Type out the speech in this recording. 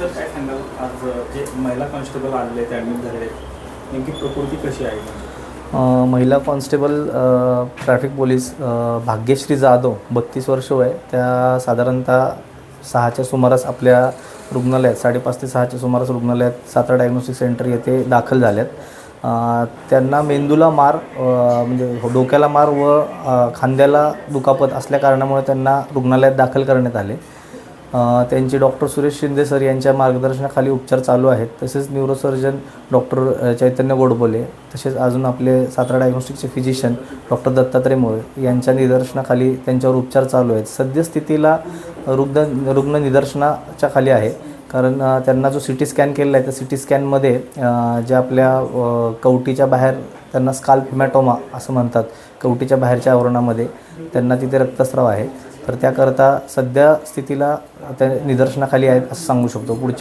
Sir काय सांगाल? आज जे महिला कॉन्स्टेबल आलेले ते ॲडमिट झालेले नेमकी प्रकृती कशी आहे? महिला constable traffic police Bhagyashree Jadhav बत्तीस वर्ष वय त्या साधारणतः सहाच्या सुमारास आपल्या रुग्णालयात साडेपाच ते सहाच्या सुमारास रुग्णालयात सातारा डायग्नोस्टिक सेंटर येथे दाखल झाल्यात त्यांना मेंदूला मार म्हणजे डोक्याला मार व खांद्याला दुखापत असल्या कारणामुळे त्यांना रुग्णालयात दाखल करण्यात आले. त्यांचे डॉक्टर सुरेश शिंदे सर यांच्या मार्गदर्शनाखाली उपचार चालू आहेत. तसेच न्यूरोसर्जन डॉक्टर चैतन्य गोडबोले तसेच अजून आपले सातारा डायग्नोस्टिकचे फिजिशियन डॉक्टर दत्तात्रय मोळे यांच्या निदर्शनाखाली त्यांच्यावर उपचार चालू आहेत. सद्यस्थितीला रुग्ण रुग्ण निदर्शनाच्या खाली आहे. कारण त्यांना जो सी टी स्कॅन केलेला आहे त्या सी टी स्कॅनमध्ये जे ज्या आपल्या कवटीच्या बाहेर त्यांना स्काल्प हिमॅटोमा असं म्हणतात कवटीच्या बाहेरच्या आवरणामध्ये त्यांना तिथे रक्तस्राव आहे. तर त्याकरता सध्या स्थितीला त्या निदर्शनाखाली आहेत असं सांगू शकतो. पुढच्या